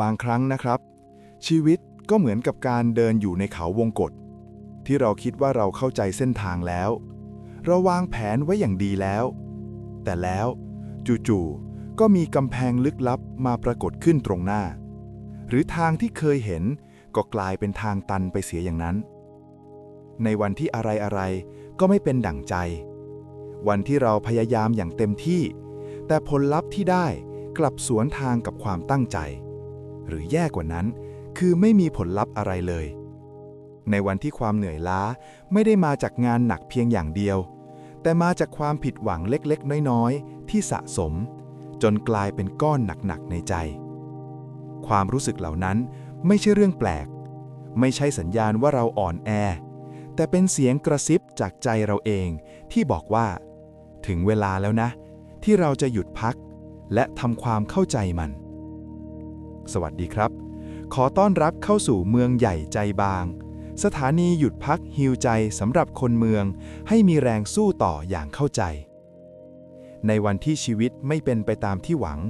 บางครั้งนะครับ ชีวิตก็เหมือนกับการเดินอยู่ในเขาวงกฏที่เราคิดว่าเราเข้าใจเส้นทางแล้ว เราวางแผนไว้อย่างดีแล้ว แต่แล้วจู่ๆก็มีกำแพงลึกลับมาปรากฏขึ้นตรงหน้า หรือทางที่เคยเห็นก็กลายเป็นทางตันไปเสียอย่างนั้น ในวันที่อะไรๆก็ไม่เป็นดั่งใจ วันที่เราพยายามอย่างเต็มที่ แต่ผลลัพธ์ที่ได้กลับสวนทางกับความตั้งใจ หรือแย่กว่านั้น คือไม่มีผลลัพธ์อะไรเลย ในวันที่ความเหนื่อยล้าไม่ได้มาจากงานหนักเพียงอย่างเดียว แต่มาจากความผิดหวังเล็กๆ น้อยๆ ที่สะสม จนกลายเป็นก้อนหนักๆ ในใจ ความรู้สึกเหล่านั้นไม่ใช่เรื่องแปลก ไม่ใช่สัญญาณว่าเราอ่อนแอ แต่เป็นเสียงกระซิบจากใจเราเองที่บอกว่า ถึงเวลาแล้วนะ ที่เราจะหยุดพัก และทำความเข้าใจมัน สวัสดีครับ ขอต้อนรับเข้าสู่เมืองใหญ่ใจบาง สถานีหยุดพักฮิวใจสำหรับคนเมือง ให้มีแรงสู้ต่ออย่างเข้าใจ ในวันที่ชีวิตไม่เป็นไปตามที่หวัง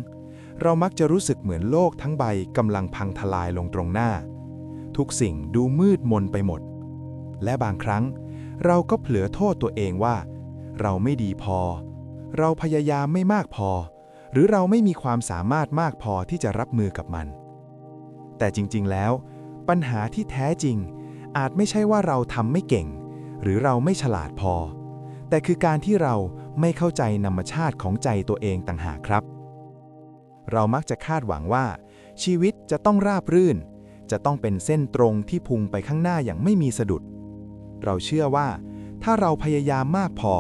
เรามักจะรู้สึกเหมือนโลกทั้งใบกำลังพังทลายลงตรงหน้า ทุกสิ่งดูมืดมนไปหมด และบางครั้ง เราก็เผลอโทษตัวเองว่า เราไม่ดีพอ เราพยายามไม่มากพอ หรือเราไม่มีความสามารถมากพอที่จะรับมือกับมัน แต่จริงๆแล้ว ปัญหาที่แท้จริง อาจไม่ใช่ว่าเราทำไม่เก่ง หรือเราไม่ฉลาดพอ แต่คือการที่เราไม่เข้าใจธรรมชาติของใจตัวเองต่างหากครับ เรามักจะคาดหวังว่า ชีวิตจะต้องราบรื่น จะต้องเป็นเส้นตรงที่พุ่งไปข้างหน้าอย่างไม่มีสะดุด เราเชื่อว่า ถ้าเราพยายามมากพอ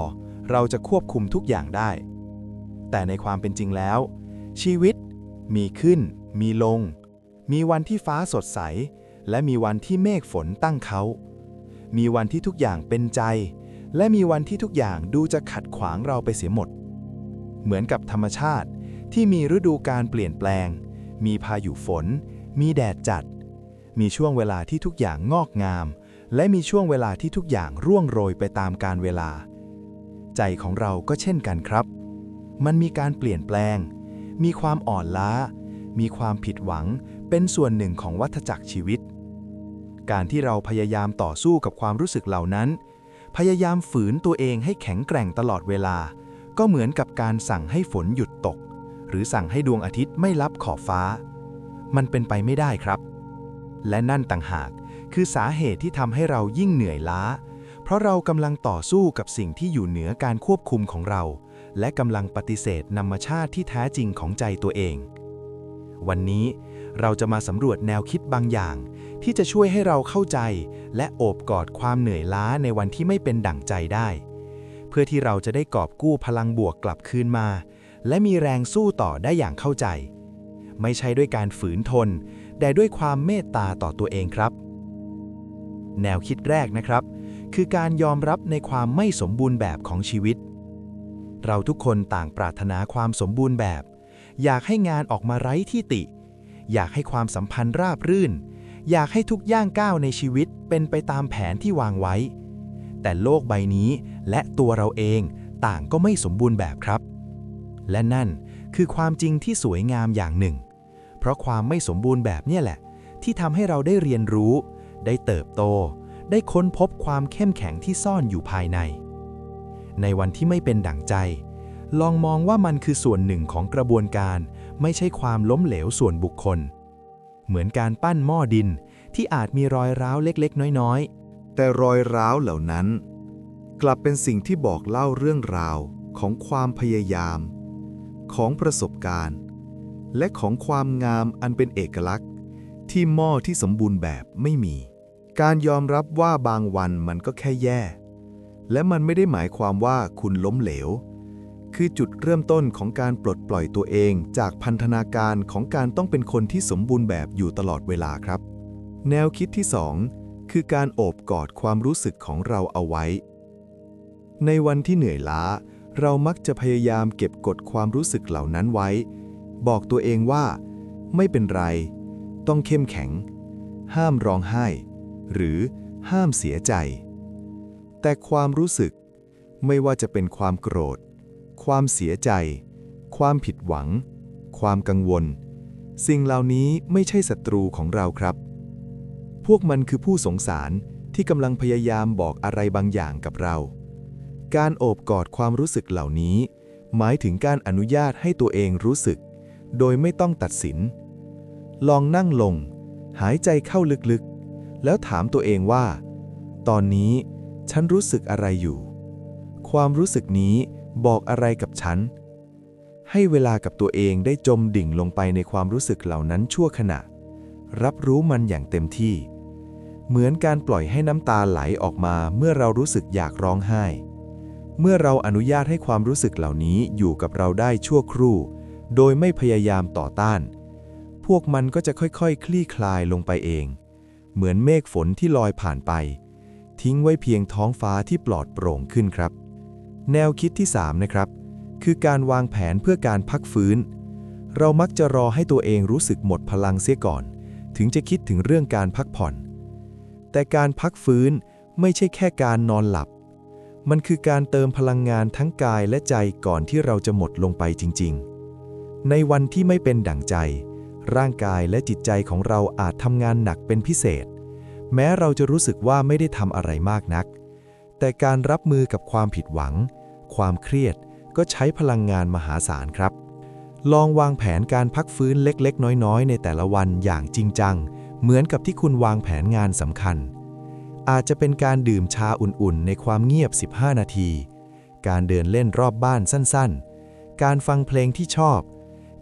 เราจะควบคุมทุกอย่างได้ แต่ในความเป็นจริงแล้ว ชีวิตมีขึ้น มีลง มีวันที่ฟ้าสดใส และมีวันที่เมฆฝนตั้งเขา มีวันที่ทุกอย่างเป็นใจ และมีวันที่ทุกอย่างดูจะขัดขวางเราไปเสียหมด เหมือนกับธรรมชาติที่มีฤดูการเปลี่ยนแปลง มีพายุฝน มีแดดจัด มีช่วงเวลาที่ทุกอย่างงอกงาม และมีช่วงเวลาที่ทุกอย่างร่วงโรยไปตามกาลเวลา ใจของเราก็เช่นกันครับ มันมีการเปลี่ยนแปลง มีความอ่อนล้า มีความผิดหวัง เป็นส่วนหนึ่งของวัฏจักรชีวิต การที่เราพยายามต่อสู้กับความรู้สึกเหล่านั้น พยายามฝืนตัวเองให้แข็งแกร่งตลอดเวลา ก็เหมือนกับการสั่งให้ฝนหยุดตก หรือสั่งให้ดวงอาทิตย์ไม่ลับขอบฟ้า มันเป็นไปไม่ได้ครับ และนั่นต่างหากคือสาเหตุที่ทำให้เรายิ่งเหนื่อยล้า เพราะเรากำลังต่อสู้กับสิ่งที่อยู่เหนือการควบคุมของเรา และกำลังปฏิเสธธรรมชาติที่แท้จริงของใจตัวเอง วันนี้เราจะมาสำรวจแนวคิดบางอย่าง ที่จะช่วยให้เราเข้าใจ และโอบกอดความเหนื่อยล้าในวันที่ไม่เป็นดั่งใจได้ เพื่อที่เราจะได้กอบกู้พลังบวกกลับคืนมา และมีแรงสู้ต่อได้อย่างเข้าใจ ไม่ใช่ด้วยการฝืนทน แต่ด้วยความเมตตาต่อตัวเองครับ แนวคิดแรกนะครับ คือการยอมรับในความไม่สมบูรณ์แบบของชีวิต เราทุกคนต่างปรารถนาความสมบูรณ์แบบ อยากให้งานออกมาไร้ที่ติ อยากให้ความสัมพันธ์ราบรื่น อยากให้ทุกย่างก้าวในชีวิตเป็นไปตามแผนที่วางไว้ แต่โลกใบนี้และตัวเราเองต่างก็ไม่สมบูรณ์แบบครับ และนั่นคือความจริงที่สวยงามอย่างหนึ่ง เพราะความไม่สมบูรณ์แบบเนี่ยแหละ ที่ทำให้เราได้เรียนรู้ ได้เติบโต ได้ค้นพบความเข้มแข็งที่ซ่อนอยู่ภายใน ในวันที่ไม่เป็นดั่งใจ ลองมองว่ามันคือส่วนหนึ่งของกระบวนการ ไม่ใช่ความล้มเหลวส่วนบุคคล เหมือนการปั้นหม้อดินที่อาจมีรอยร้าวเล็กๆ น้อยๆ แต่รอยร้าวเหล่านั้น กลับเป็นสิ่งที่บอกเล่าเรื่องราวของความพยายาม ของประสบการณ์ และของความงามอันเป็นเอกลักษณ์ ที่หม้อที่สมบูรณ์แบบไม่มี การยอมรับว่าบางวันมันก็แค่แย่ และมันไม่ได้หมายความว่าคุณล้มเหลว คือจุดเริ่มต้นของการปลดปล่อยตัวเอง จากพันธนาการของการต้องเป็นคนที่สมบูรณ์แบบอยู่ตลอดเวลาครับ แนวคิดที่สองคือการโอบกอดความรู้สึกของเราเอาไว้ ในวันที่เหนื่อยล้า เรามักจะพยายามเก็บกดความรู้สึกเหล่านั้นไว้ บอกตัวเองว่า ไม่เป็นไร ต้องเข้มแข็ง ห้ามร้องไห้ หรือห้ามเสียใจ แต่ความรู้สึก ไม่ว่าจะเป็นความโกรธ ความเสียใจ ความผิดหวัง ความกังวล สิ่งเหล่านี้ไม่ใช่ศัตรูของเราครับ พวกมันคือผู้สงสารที่กำลังพยายามบอกอะไรบางอย่างกับเรา การโอบกอดความรู้สึกเหล่านี้ หมายถึงการอนุญาตให้ตัวเองรู้สึก โดยไม่ต้องตัดสิน ลองนั่งลง หายใจเข้าลึกๆ แล้วถามตัวเองว่า ตอนนี้ ฉันรู้สึกอะไรอยู่ ความรู้สึกนี้บอกอะไรกับฉัน ให้เวลากับตัวเองได้จมดิ่งลงไปในความรู้สึกเหล่านั้นชั่วขณะ รับรู้มันอย่างเต็มที่ เหมือนการปล่อยให้น้ำตาไหลออกมาเมื่อเรารู้สึกอยากร้องไห้ เมื่อเราอนุญาตให้ความรู้สึกเหล่านี้อยู่กับเราได้ชั่วครู่ โดยไม่พยายามต่อต้าน พวกมันก็จะค่อยๆคคลี่คลายลงไปเอง เหมือนเมฆฝนที่ลอยผ่านไป ทิ้งไว้เพียงท้องฟ้าที่ปลอดโปร่งขึ้นครับ แนวคิดที่ 3 นะครับ คือการวางแผนเพื่อการพักฟื้น เรามักจะรอให้ตัวเองรู้สึกหมดพลังเสียก่อน ถึงจะคิดถึงเรื่องการพักผ่อน แต่การพักฟื้นไม่ใช่แค่การนอนหลับ มันคือการเติมพลังงานทั้งกายและใจก่อนที่เราจะหมดลงไปจริง ๆ ในวันที่ไม่เป็นดั่งใจ ร่างกายและจิตใจของเราอาจทำงานหนักเป็นพิเศษ แม้เราจะรู้สึกว่าไม่ได้ทำอะไรมากนัก แต่การรับมือกับความผิดหวัง ความเครียดก็ใช้พลังงานมหาศาลครับ ลองวางแผนการพักฟื้นเล็กๆ น้อยๆ ในแต่ละวันอย่างจริงจัง เหมือนกับที่คุณวางแผนงานสำคัญ อาจจะเป็นการดื่มชาอุ่นๆ ในความเงียบ 15 นาที การเดินเล่นรอบบ้านสั้นๆ การฟังเพลงที่ชอบ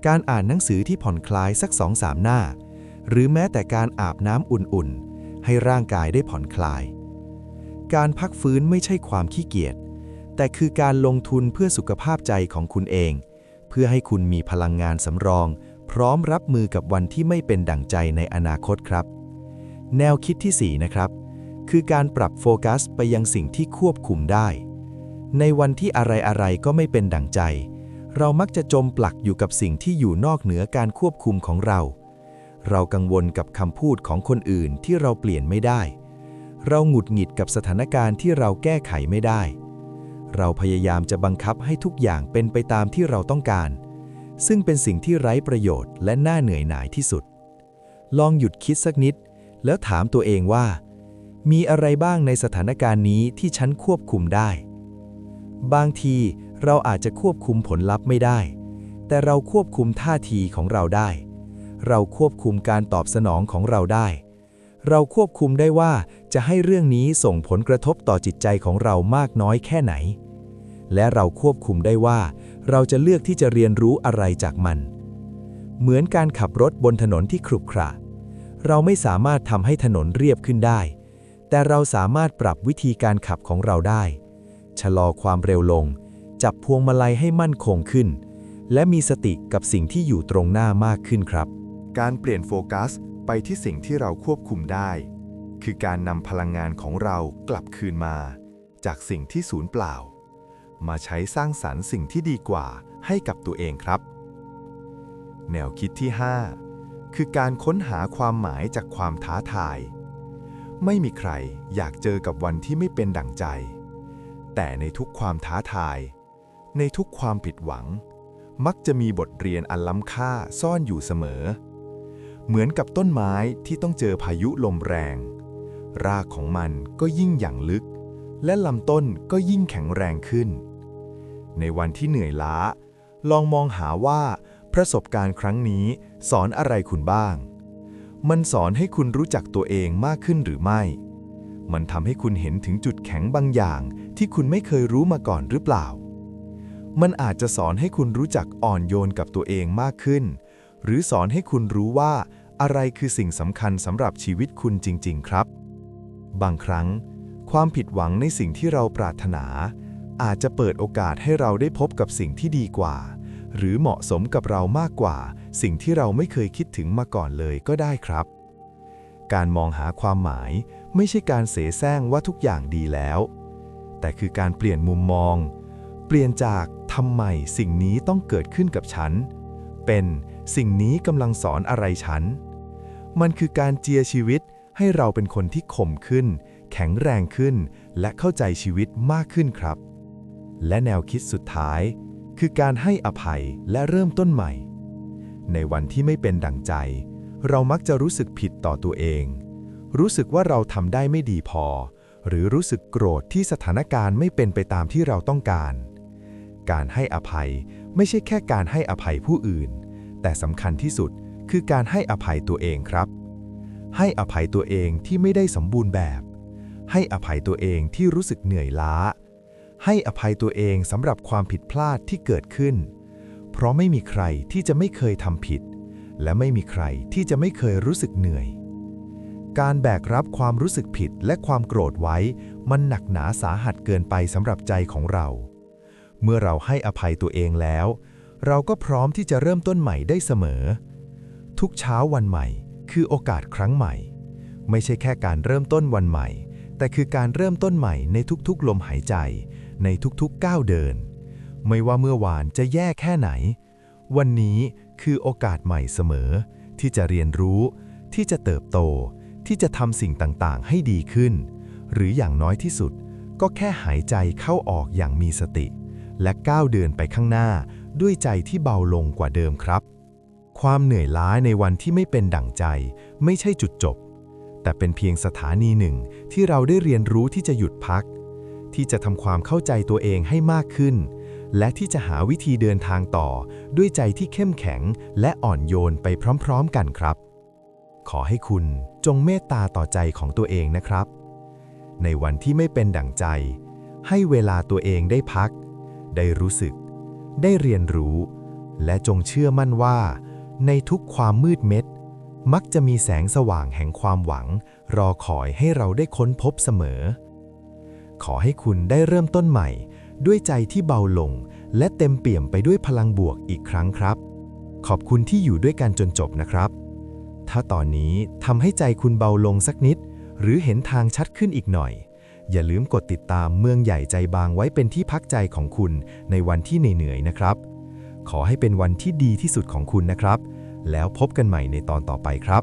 การอ่านหนังสือที่ผ่อนคลายสัก2-3หน้า หรือแม้แต่การอาบน้ำอุ่นๆ ให้ร่างกายได้ผ่อนคลาย การพักฟื้นไม่ใช่ความขี้เกียจ แต่คือการลงทุนเพื่อสุขภาพใจของคุณเอง เพื่อให้คุณมีพลังงานสำรอง พร้อมรับมือกับวันที่ไม่เป็นดั่งใจในอนาคตครับ แนวคิดที่ 4 นะครับ คือการปรับโฟกัสไปยังสิ่งที่ควบคุมได้ ในวันที่อะไรๆก็ไม่เป็นดั่งใจ เรามักจะจมปลักอยู่กับสิ่งที่อยู่นอกเหนือการควบคุมของเรา เรากังวลกับคำพูดของคนอื่นที่เราเปลี่ยนไม่ได้ เราหงุดหงิดกับสถานการณ์ที่เราแก้ไขไม่ได้ เราพยายามจะบังคับให้ทุกอย่างเป็นไปตามที่เราต้องการ ซึ่งเป็นสิ่งที่ไร้ประโยชน์และน่าเหนื่อยหน่ายที่สุด ลองหยุดคิดสักนิด แล้วถามตัวเองว่า มีอะไรบ้างในสถานการณ์นี้ที่ฉันควบคุมได้ บางทีเราอาจจะควบคุมผลลัพธ์ไม่ได้ แต่เราควบคุมท่าทีของเราได้ เราควบคุมการตอบสนองของเราได้ เราควบคุมได้ว่าจะให้เรื่องนี้ส่งผลกระทบต่อจิตใจของเรามากน้อยแค่ไหน และเราควบคุมได้ว่า เราจะเลือกที่จะเรียนรู้อะไรจากมัน เหมือนการขับรถบนถนนที่ขรุขระ เราไม่สามารถทำให้ถนนเรียบขึ้นได้ แต่เราสามารถปรับวิธีการขับของเราได้ ชะลอความเร็วลง จับพวงมาลัยให้มั่นคงขึ้นและมีสติกับสิ่งที่อยู่ตรงหน้ามากขึ้นครับ การเปลี่ยนโฟกัสไปที่สิ่งที่เราควบคุมได้ คือการนำพลังงานของเรากลับคืนมา จากสิ่งที่สูญเปล่า มาใช้สร้างสรรค์สิ่งที่ดีกว่าให้กับตัวเองครับ แนวคิดที่ 5 คือการค้นหาความหมายจากความท้าทาย ไม่มีใครอยากเจอกับวันที่ไม่เป็นดั่งใจ แต่ในทุกความท้าทาย ในทุกความผิดหวัง มักจะมีบทเรียนอันล้ำค่าซ่อนอยู่เสมอ เหมือนกับต้นไม้ที่ต้องเจอพายุลมแรง รากของมันก็ยิ่งหยั่งลึก และลำต้นก็ยิ่งแข็งแรงขึ้น ในวันที่เหนื่อยล้า ลองมองหาว่าประสบการณ์ครั้งนี้สอนอะไรคุณบ้าง มันสอนให้คุณรู้จักตัวเองมากขึ้นหรือไม่ มันทำให้คุณเห็นถึงจุดแข็งบางอย่างที่คุณไม่เคยรู้มาก่อนหรือเปล่า มันอาจจะสอนให้คุณรู้จักอ่อนโยนกับตัวเองมากขึ้น หรือสอนให้คุณรู้ว่าอะไรคือสิ่งสำคัญสำหรับชีวิตคุณจริง ๆ ครับ บางครั้ง ความผิดหวังในสิ่งที่เราปรารถนา อาจจะเปิดโอกาสให้เราได้พบกับสิ่งที่ดีกว่า หรือเหมาะสมกับเรามากกว่า สิ่งที่เราไม่เคยคิดถึงมาก่อนเลยก็ได้ครับ การมองหาความหมายไม่ใช่การเสแสร้งว่าทุกอย่างดีแล้ว แต่คือการเปลี่ยนมุมมอง เปลี่ยนจากทำไมสิ่งนี้ต้องเกิดขึ้นกับฉัน เป็น สิ่งนี้กำลังสอนอะไรฉัน มันคือการเจียชีวิตให้เราเป็นคนที่ข่มขึ้น แข็งแรงขึ้น และเข้าใจชีวิตมากขึ้นครับ และแนวคิดสุดท้าย คือการให้อภัยและเริ่มต้นใหม่ ในวันที่ไม่เป็นดั่งใจ เรามักจะรู้สึกผิดต่อตัวเอง รู้สึกว่าเราทำได้ไม่ดีพอ หรือรู้สึกโกรธที่สถานการณ์ไม่เป็นไปตามที่เราต้องการ การให้อภัยไม่ใช่แค่การให้อภัยผู้อื่น แต่สำคัญที่สุดคือการให้อภัยตัวเองครับ ให้อภัยตัวเองที่ไม่ได้สมบูรณ์แบบ ให้อภัยตัวเองที่รู้สึกเหนื่อยล้า ให้อภัยตัวเองสำหรับความผิดพลาดที่เกิดขึ้น เพราะไม่มีใครที่จะไม่เคยทำผิด และไม่มีใครที่จะไม่เคยรู้สึกเหนื่อย การแบกรับความรู้สึกผิดและความโกรธไว้ มันหนักหนาสาหัสเกินไปสำหรับใจของเรา เมื่อเราให้อภัยตัวเองแล้ว เราก็พร้อมที่จะเริ่มต้นใหม่ได้เสมอ ทุกเช้าวันใหม่ คือโอกาสครั้งใหม่ ไม่ใช่แค่การเริ่มต้นวันใหม่ แต่คือการเริ่มต้นใหม่ในทุกๆ ลมหายใจ ในทุกๆก้าวเดิน ไม่ว่าเมื่อวานจะแย่แค่ไหน วันนี้คือโอกาสใหม่เสมอ ที่จะเรียนรู้ ที่จะเติบโต ที่จะทำสิ่งต่างๆ ให้ดีขึ้น หรืออย่างน้อยที่สุด ก็แค่หายใจเข้าออกอย่างมีสติ และก้าวเดินไปข้างหน้า ด้วยใจที่เบาลงกว่าเดิมครับ ความเหนื่อยล้าในวันที่ไม่เป็นดั่งใจ ไม่ใช่จุดจบ แต่เป็นเพียงสถานีหนึ่งที่เราได้เรียนรู้ที่จะหยุดพัก ที่จะทำความเข้าใจตัวเองให้มากขึ้น และที่จะหาวิธีเดินทางต่อ ด้วยใจที่เข้มแข็งและอ่อนโยนไปพร้อมๆกันครับ ขอให้คุณจงเมตตาต่อใจของตัวเองนะครับ ในวันที่ไม่เป็นดั่งใจ ให้เวลาตัวเองได้พัก ได้รู้สึก ได้เรียนรู้ และจงเชื่อมั่นว่า ในทุกความมืดเม็ดมักจะมีแสงสว่างแห่งความหวัง รอคอยให้เราได้ค้นพบเสมอ ขอให้คุณได้เริ่มต้นใหม่ ด้วยใจที่เบาลง และเต็มเปี่ยมไปด้วยพลังบวกอีกครั้งครับ ขอบคุณที่อยู่ด้วยกันจนจบนะครับ ถ้าตอนนี้ทำให้ใจคุณเบาลงสักนิด หรือเห็นทางชัดขึ้นอีกหน่อย อย่าลืมกดติดตามเมืองใหญ่ใจบางไว้เป็นที่พักใจของคุณในวันที่เหนื่อยๆนะครับ ขอให้เป็นวันที่ดีที่สุดของคุณนะครับ แล้วพบกันใหม่ในตอนต่อไปครับ